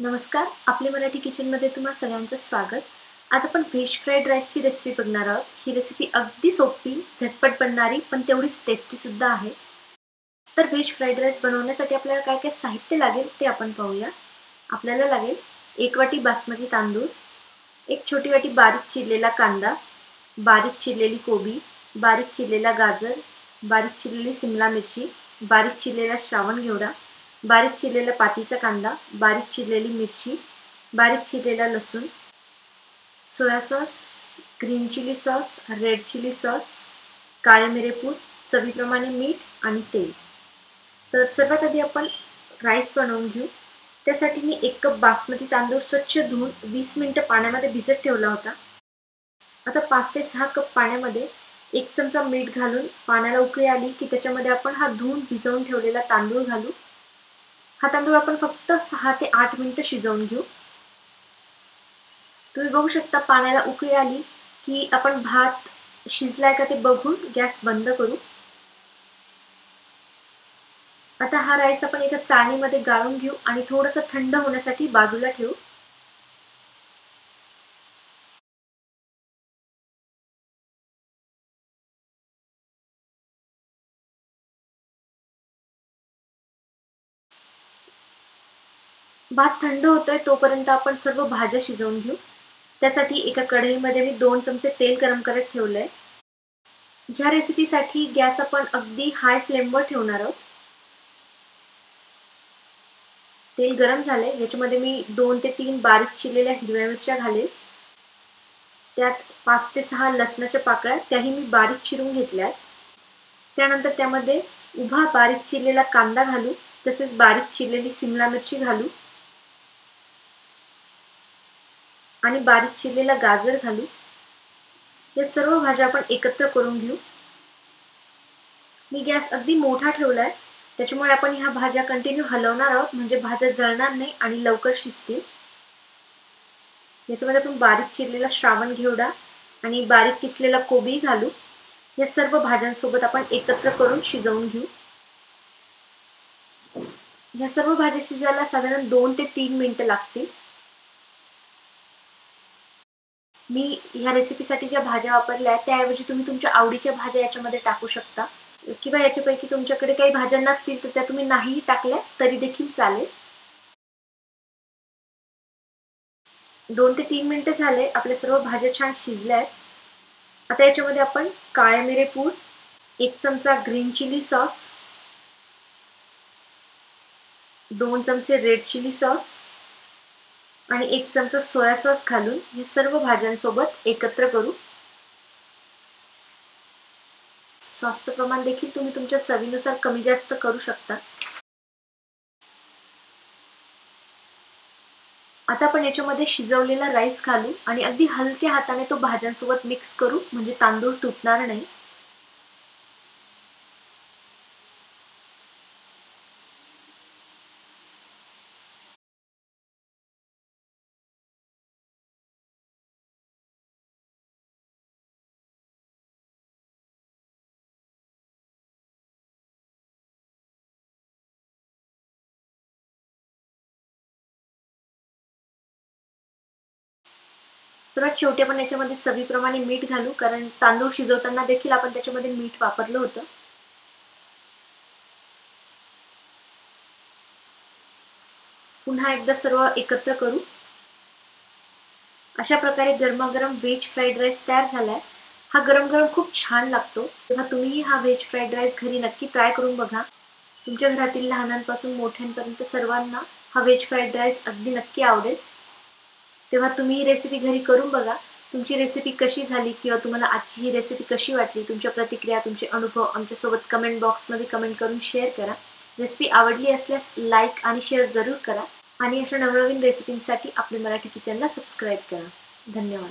नमस्कार आपले मराठी किचनमध्ये तुम्हा सगळ्यांचं स्वागत. आज आपण व्हेज फ्राईड राईसची रेसिपी बघणार आहोत. ही रेसिपी अगदी सोपी झटपट बनणारी पण तेवढीच टेस्टीसुद्धा आहे. तर व्हेज फ्राईड राईस बनवण्यासाठी आपल्याला काय काय साहित्य लागेल ते आपण पाहूया. आपल्याला लागेल एक वाटी बासमती तांदूळ एक छोटी वाटी बारीक चिरलेला कांदा बारीक चिरलेली कोबी बारीक चिरलेला गाजर बारीक चिरलेली सिमला मिरची बारीक चिरलेला श्रावण घेवडा बारीक चिरलेला पातीचा कांदा बारीक चिरलेली मिरची बारीक चिरलेला लसूण soya sauce green chilli sauce red chilli sauce काळे मिरेपूर चवीप्रमाणे मीठ आणि तेल. तर सर्वात आधी आपण राईस बनवून घेऊ. त्यासाठी मी एक कप बासमती तांदूळ स्वच्छ धुवून वीस मिनटं पाण्यामध्ये भिजत ठेवला होता. आता पाच ते सहा कप पाण्यामध्ये एक चमचा मीठ घालून पाण्याला उकळी आली की त्याच्यामध्ये आपण हा धुवून भिजवून ठेवलेला तांदूळ घालू. हा तांदूळ आपण फक्त सहा ते आठ मिनिटं शिजवून घेऊ. तुम्ही बघू शकता पाण्याला उकळी आली की आपण भात शिजलाय का ते बघून गॅस बंद करू. आता हा राईस आपण एका चाळणीमध्ये गाळून घेऊ आणि थोडंसं थंड होण्यासाठी बाजूला ठेवू. भात थंड होतोय तोपर्यंत आपण सर्व भाज्या शिजवून घेऊ. त्यासाठी एका कढईमध्ये मी दोन चमचे तेल गरम करत ठेवलंय. ह्या रेसिपीसाठी गॅस आपण अगदी हाय फ्लेमवर ठेवणार आहोत. तेल गरम झालंय. याच्यामध्ये मी दोन ते तीन बारीक चिरलेल्या हिरव्या मिरच्या घालेल. त्यात पाच ते सहा लसणाच्या पाकळ्या त्याही मी बारीक चिरून घेतल्या त्यानंतर त्यामध्ये उभा बारीक चिरलेला कांदा घालू तसेच बारीक चिरलेली सिमला मिरची घालू. आणि बारीक चिरलेला गाजर घालू. या सर्व भाज्या आपण एकत्र करून घेऊ. मी गॅस अगदी मोठा ठेवलाय. त्याच्यामुळे आपण ह्या भाज्या कंटिन्यू हलवणार आहोत. म्हणजे भाज्या जळणार नाही आणि लवकर शिजतील. याच्यामध्ये आपण बारीक चिरलेला श्रावण घेवडा आणि बारीक किसलेला कोबी घालू. या सर्व भाज्यांसोबत आपण एकत्र करून शिजवून घेऊ. ह्या सर्व भाज्या शिजायला साधारण दोन ते तीन मिनटं लागतील. मी ह्या रेसिपीसाठी ज्या भाज्या वापरल्या आहेत त्याऐवजी तुम्ही तुमच्या आवडीच्या भाज्या याच्यामध्ये टाकू शकता. किंवा याच्यापैकी तुमच्याकडे काही भाज्या नसतील तर त्या तुम्ही नाहीही टाकल्या तरी देखील चालेल. दोन ते तीन मिनिटं झाले आपल्या सर्व भाज्या छान शिजल्या आहेत. आता याच्यामध्ये आपण काळे मिरे पूड एक चमचा ग्रीन चिली सॉस दोन चमचे रेड चिली सॉस आणि एक चमचा सोया सॉस घालून हे सर्व भाज्यांसोबत एकत्र करू. सॉसचं प्रमाण देखील तुम्ही तुमच्या चवीनुसार कमी जास्त करू शकता. आता आपण याच्यामध्ये शिजवलेला राईस घालू आणि अगदी हलक्या हाताने तो भाज्यांसोबत मिक्स करू म्हणजे तांदूळ तुटणार नाही. सर्वात शेवटी आपण याच्यामध्ये चवीप्रमाणे मीठ घालू कारण तांदूळ शिजवताना देखील आपण त्याच्यामध्ये मीठ वापरलं होतं. पुन्हा एकदा सर्व एकत्र करू. अशा प्रकारे गरमागरम व्हेज फ्राईड राईस तयार झालाय. हा गरम गरम खूप छान लागतो. तेव्हा तुम्हीही हा व्हेज फ्राईड राईस घरी नक्की ट्राय करून बघा. तुमच्या घरातील लहानांपासून मोठ्यांपर्यंत सर्वांना हा व्हेज फ्राईड राईस अगदी नक्की आवडेल. तेव्हा तुम्ही ही रेसिपी घरी करून बघा. तुमची रेसिपी कशी झाली किंवा तुम्हाला आजची ही रेसिपी कशी वाटली तुमच्या प्रतिक्रिया तुमचे अनुभव आमच्यासोबत कमेंट बॉक्समध्ये कमेंट करून शेअर करा. रेसिपी आवडली असल्यास लाईक आणि शेअर जरूर करा. आणि अशा नवनवीन रेसिपींसाठी आपले मराठी किचनला सबस्क्राईब करा. धन्यवाद.